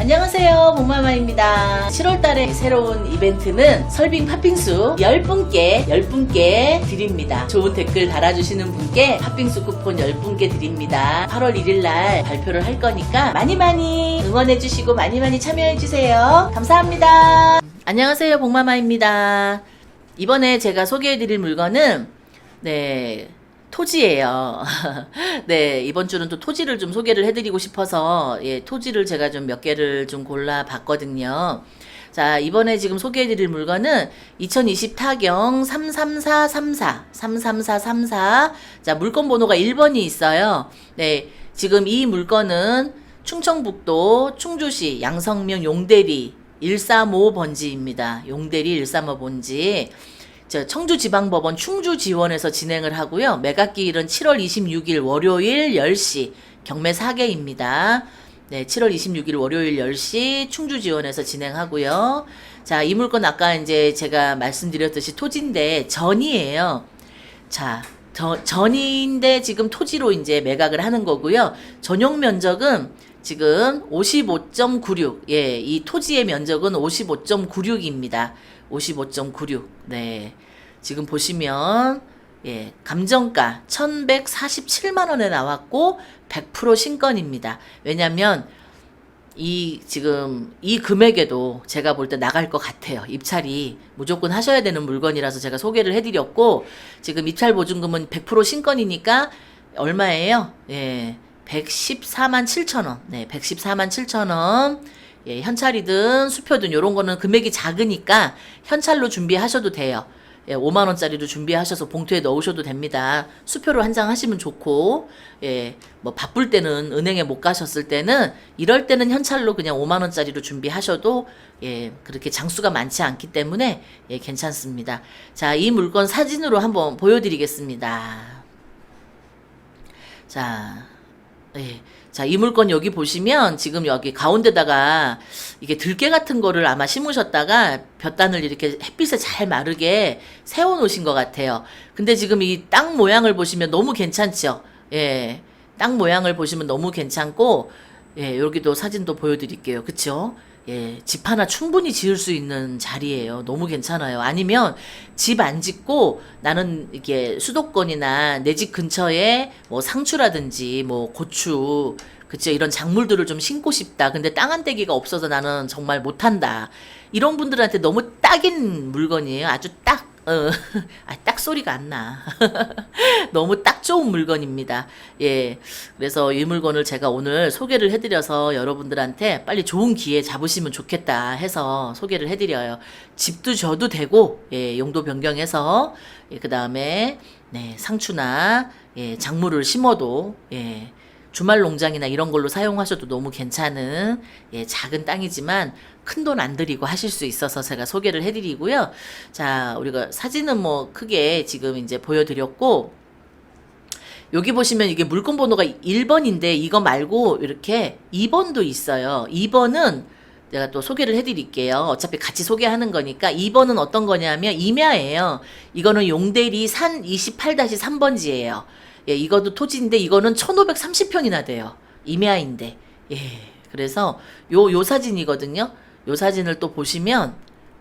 안녕하세요. 복마마입니다. 7월달에 새로운 이벤트는 설빙 팥빙수 10분께 10분께 드립니다. 좋은 댓글 달아주시는 분께 팥빙수 쿠폰 10분께 드립니다. 8월 1일날 발표를 할 거니까 많이 많이 응원해주시고 많이 많이 참여해주세요. 감사합니다. 안녕하세요. 복마마입니다. 이번에 제가 소개해드릴 물건은 네 토지예요. 네, 이번 주는 또 토지를 좀 소개를 해드리고 싶어서, 예, 토지를 제가 좀 몇 개를 좀 골라봤거든요. 자, 이번에 지금 소개해드릴 물건은 2020 타경 33434, 33434. 자, 물건 번호가 1번이 있어요. 네, 지금 이 물건은 충청북도 충주시 양성면 용대리 135번지입니다. 용대리 135번지. 저 청주지방법원 충주지원에서 진행을 하고요. 매각기일은 7월 26일 월요일 10시 경매 4개입니다. 네, 7월 26일 월요일 10시 충주지원에서 진행하고요. 자, 이 물건 아까 이제 제가 말씀드렸듯이 토지인데 전이에요. 자, 저, 전인데 지금 토지로 이제 매각을 하는 거고요. 전용 면적은 지금 55.96. 예, 이 토지의 면적은 55.96입니다. 55.96. 네. 지금 보시면 예, 감정가 1,147만 원에 나왔고 100% 신건입니다. 왜냐면 이 지금 이 금액에도 제가 볼 때 나갈 것 같아요. 입찰이 무조건 하셔야 되는 물건이라서 제가 소개를 해 드렸고 지금 입찰 보증금은 100% 신건이니까 얼마예요? 예, 114만 7천 원. 네, 114만 7천 원. 예, 현찰이든 수표든 요런 거는 금액이 작으니까 현찰로 준비하셔도 돼요. 예, 5만 원짜리로 준비하셔서 봉투에 넣으셔도 됩니다. 수표로 한 장 하시면 좋고, 예, 뭐 바쁠 때는 은행에 못 가셨을 때는 이럴 때는 현찰로 그냥 5만 원짜리로 준비하셔도 예, 그렇게 장수가 많지 않기 때문에 예, 괜찮습니다. 자, 이 물건 사진으로 한번 보여드리겠습니다. 자, 예. 자, 이 물건 여기 보시면 지금 여기 가운데다가 이게 들깨 같은 거를 아마 심으셨다가 볕단을 이렇게 햇빛에 잘 마르게 세워 놓으신 것 같아요. 근데 지금 이 땅 모양을 보시면 너무 괜찮죠? 예. 땅 모양을 보시면 너무 괜찮고, 예, 여기도 사진도 보여드릴게요. 그쵸? 예, 집 하나 충분히 지을 수 있는 자리예요. 너무 괜찮아요. 아니면 집 안 짓고 나는 이게 수도권이나 내 집 근처에 뭐 상추라든지 뭐 고추 그쵸 이런 작물들을 좀 심고 싶다. 근데 땅 한 대기가 없어서 나는 정말 못한다. 이런 분들한테 너무 딱인 물건이에요. 아주 딱 어, 아, 딱 소리가 안 나. 너무 딱 좋은 물건입니다. 예. 그래서 이 물건을 제가 오늘 소개를 해드려서 여러분들한테 빨리 좋은 기회 잡으시면 좋겠다 해서 소개를 해드려요. 집도 져도 되고, 예, 용도 변경해서, 예, 그 다음에, 네, 상추나, 예, 작물을 심어도, 예, 주말 농장이나 이런 걸로 사용하셔도 너무 괜찮은 예, 작은 땅이지만 큰 돈 안 들이고 하실 수 있어서 제가 소개를 해드리고요. 자, 우리가 사진은 뭐 크게 지금 이제 보여드렸고 여기 보시면 이게 물건 번호가 1번인데 이거 말고 이렇게 2번도 있어요. 2번은 제가 또 소개를 해드릴게요. 어차피 같이 소개하는 거니까 2번은 어떤 거냐면 임야예요. 이거는 용대리 산 28-3번지예요. 예, 이것도 토지인데 이거는 1530평이나 돼요. 임야인데. 예. 그래서 요, 요 사진이거든요. 요 사진을 또 보시면,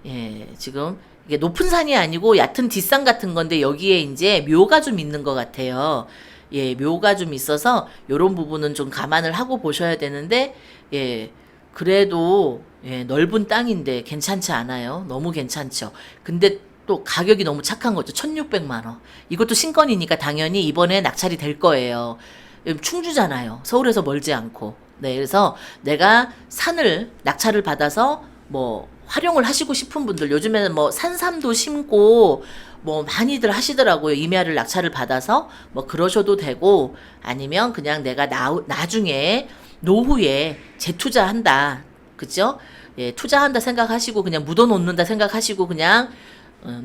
예, 지금 이게 높은 산이 아니고 얕은 뒷산 같은 건데 여기에 이제 묘가 좀 있는 것 같아요. 예, 묘가 좀 있어서 요런 부분은 좀 감안을 하고 보셔야 되는데, 예, 그래도, 예, 넓은 땅인데 괜찮지 않아요? 너무 괜찮죠? 근데 또 가격이 너무 착한 거죠. 1600만 원. 이것도 신건이니까 당연히 이번에 낙찰이 될 거예요. 충주잖아요. 서울에서 멀지 않고. 네, 그래서 내가 산을 낙찰을 받아서 뭐 활용을 하시고 싶은 분들 요즘에는 뭐 산삼도 심고 뭐 많이들 하시더라고요. 임야를 낙찰을 받아서 뭐 그러셔도 되고 아니면 그냥 내가 나, 나중에 노후에 재투자한다. 그죠? 예, 투자한다 생각하시고 그냥 묻어 놓는다 생각하시고 그냥 어,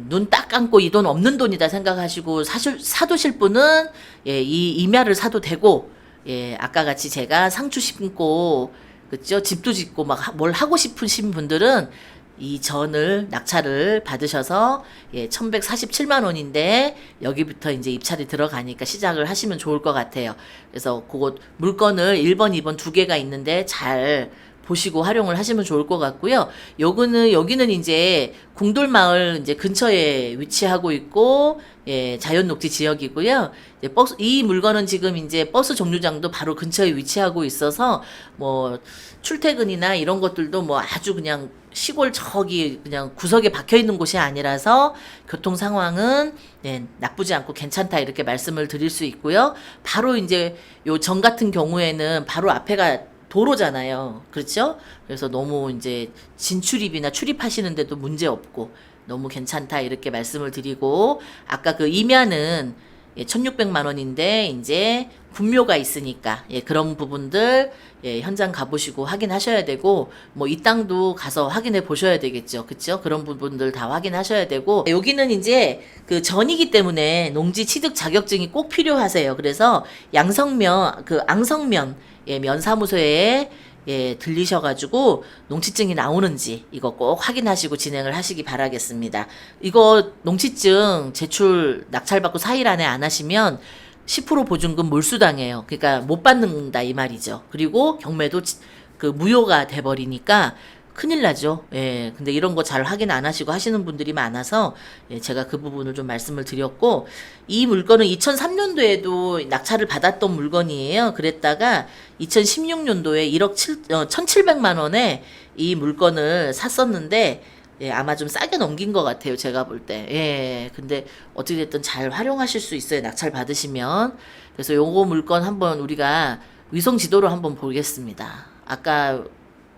눈 딱 감고 이 돈 없는 돈이다 생각하시고 사실 사두실 분은 예, 이 임야를 사도 되고 예, 아까 같이 제가 상추 심고 그죠? 집도 짓고 막 뭘 하고 싶으신 분들은 이 전을 낙찰을 받으셔서 예, 1147만 원인데 여기부터 이제 입찰이 들어가니까 시작을 하시면 좋을 것 같아요. 그래서 그거 물건을 1번, 2번 두 개가 있는데 잘 보시고 활용을 하시면 좋을 것 같고요. 요거는 여기는 이제 궁돌 마을 이제 근처에 위치하고 있고 예, 자연 녹지 지역이고요. 이제 버스 이 물건은 지금 이제 버스 정류장도 바로 근처에 위치하고 있어서 뭐 출퇴근이나 이런 것들도 뭐 아주 그냥 시골 저기 그냥 구석에 박혀 있는 곳이 아니라서 교통 상황은 네, 나쁘지 않고 괜찮다 이렇게 말씀을 드릴 수 있고요. 바로 이제 요 정 같은 경우에는 바로 앞에가 도로잖아요. 그렇죠? 그래서 너무 이제 진출입이나 출입하시는데도 문제 없고 너무 괜찮다 이렇게 말씀을 드리고 아까 그 임야는 예, 1600만 원인데 이제 분묘가 있으니까 예, 그런 부분들 예, 현장 가보시고 확인하셔야 되고 뭐 이 땅도 가서 확인해 보셔야 되겠죠. 그쵸? 그런 부분들 다 확인하셔야 되고 여기는 이제 그 전이기 때문에 농지 취득 자격증이 꼭 필요하세요. 그래서 양성면 그 앙성면 예, 면사무소에 예, 들리셔가지고 농취증이 나오는지 이거 꼭 확인하시고 진행을 하시기 바라겠습니다. 이거 농취증 제출 낙찰받고 4일 안에 안 하시면 10% 보증금 몰수당해요. 그러니까 못 받는다 이 말이죠. 그리고 경매도 지- 그 무효가 돼 버리니까 큰일 나죠. 예. 근데 이런 거 잘 확인 안 하시고 하시는 분들이 많아서 예, 제가 그 부분을 좀 말씀을 드렸고 이 물건은 2003년도에도 낙찰을 받았던 물건이에요. 그랬다가 2016년도에 1억 7, 어, 1,700만 원에 이 물건을 샀었는데 예, 아마 좀 싸게 넘긴 것 같아요. 제가 볼 때. 예. 근데 어찌됐든 잘 활용하실 수 있어요. 낙찰 받으시면. 그래서 요거 물건 한번 우리가 위성 지도로 한번 보겠습니다. 아까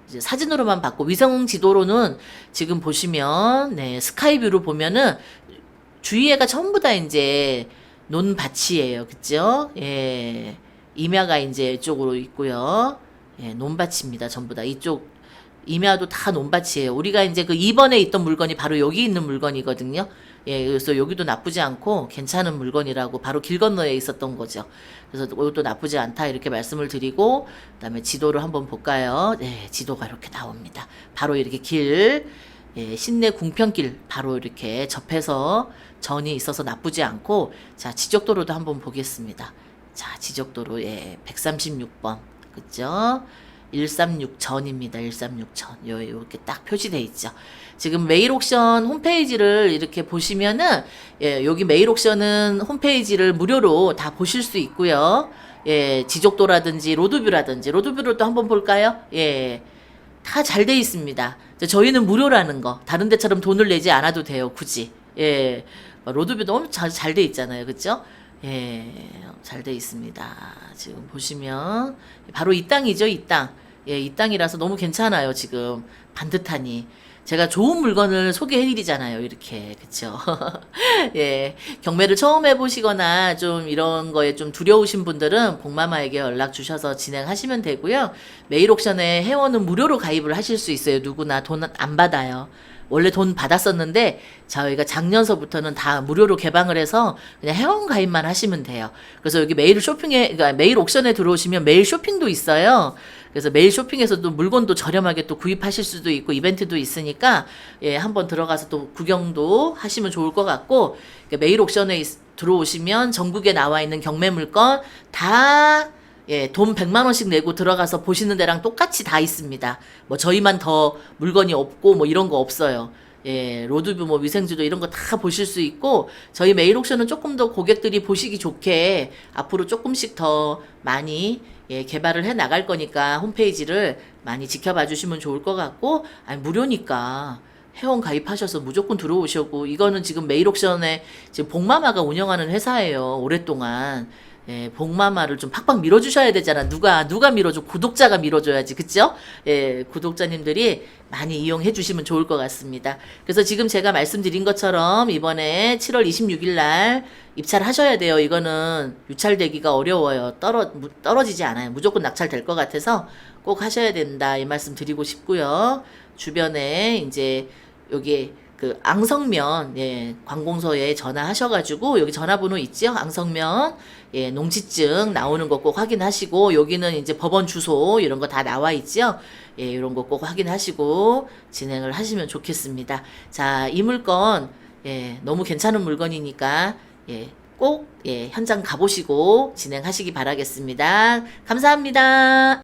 사진으로만 봤고 위성 지도로는 지금 보시면 네, 스카이뷰로 보면은 주위에가 전부 다 이제 논밭이에요. 그죠? 예. 임야가 이제 이쪽으로 있고요. 예, 논밭입니다. 전부 다 이쪽 임야도 다 논밭이에요. 우리가 이제 그 2번에 있던 물건이 바로 여기 있는 물건이거든요. 예, 그래서 여기도 나쁘지 않고 괜찮은 물건이라고 바로 길 건너에 있었던 거죠. 그래서 이것도 나쁘지 않다 이렇게 말씀을 드리고 그다음에 지도를 한번 볼까요? 네, 지도가 이렇게 나옵니다. 바로 이렇게 길 예, 신내 궁평길 바로 이렇게 접해서 전이 있어서 나쁘지 않고 자 지적도로도 한번 보겠습니다. 자 지적도로 예 136번 그죠? 136 전입니다. 136 전. 요 이렇게 딱 표시돼 있죠. 지금 메일 옥션 홈페이지를 이렇게 보시면은 예, 여기 메일 옥션은 홈페이지를 무료로 다 보실 수 있고요. 예, 지적도라든지 로드뷰라든지 로드뷰를 또 한번 볼까요? 예. 다 잘 돼 있습니다. 저희는 무료라는 거. 다른 데처럼 돈을 내지 않아도 돼요. 굳이. 예. 로드뷰도 엄청 잘 돼 있잖아요. 그죠? 예. 잘 돼 있습니다. 지금 보시면 바로 이 땅이죠, 이 땅. 예, 이 땅이라서 너무 괜찮아요, 지금. 반듯하니. 제가 좋은 물건을 소개해드리잖아요, 이렇게. 그쵸? 예. 경매를 처음 해보시거나 좀 이런 거에 좀 두려우신 분들은 복마마에게 연락 주셔서 진행하시면 되고요. 메일 옥션에 회원은 무료로 가입을 하실 수 있어요. 누구나 돈 안 받아요. 원래 돈 받았었는데 저희가 작년서부터는 다 무료로 개방을 해서 그냥 회원 가입만 하시면 돼요. 그래서 여기 메일 쇼핑에 그러니까 메일 옥션에 들어오시면 메일 쇼핑도 있어요. 그래서 메일 쇼핑에서도 물건도 저렴하게 또 구입하실 수도 있고 이벤트도 있으니까 예, 한번 들어가서 또 구경도 하시면 좋을 것 같고 그러니까 메일 옥션에 있- 들어오시면 전국에 나와 있는 경매 물건 다 예, 돈 100만 원씩 내고 들어가서 보시는 데랑 똑같이 다 있습니다. 뭐 저희만 더 물건이 없고 뭐 이런 거 없어요. 예, 로드뷰 뭐 위생지도 이런 거 다 보실 수 있고 저희 메일 옥션은 조금 더 고객들이 보시기 좋게 앞으로 조금씩 더 많이 예, 개발을 해 나갈 거니까 홈페이지를 많이 지켜봐 주시면 좋을 것 같고 아니 무료니까 회원 가입하셔서 무조건 들어오시고 이거는 지금 메일 옥션에 지금 복마마가 운영하는 회사예요. 오랫동안. 예, 복마마를 좀 팍팍 밀어주셔야 되잖아. 누가, 누가 밀어줘? 구독자가 밀어줘야지. 그쵸? 예, 구독자님들이 많이 이용해 주시면 좋을 것 같습니다. 그래서 지금 제가 말씀드린 것처럼 이번에 7월 26일 날 입찰 하셔야 돼요. 이거는 유찰되기가 어려워요. 떨어, 무- 떨어지지 않아요. 무조건 낙찰될 것 같아서 꼭 하셔야 된다. 이 말씀 드리고 싶고요. 주변에 이제 여기 그 앙성면 예 관공서에 전화하셔가지고 여기 전화번호 있죠? 앙성면. 예 농지증 나오는 거 꼭 확인하시고 여기는 이제 법원 주소 이런 거 다 나와 있죠? 예 이런 거 꼭 확인하시고 진행을 하시면 좋겠습니다. 자 이 물건 예 너무 괜찮은 물건이니까 예 꼭 예 현장 가보시고 진행하시기 바라겠습니다. 감사합니다.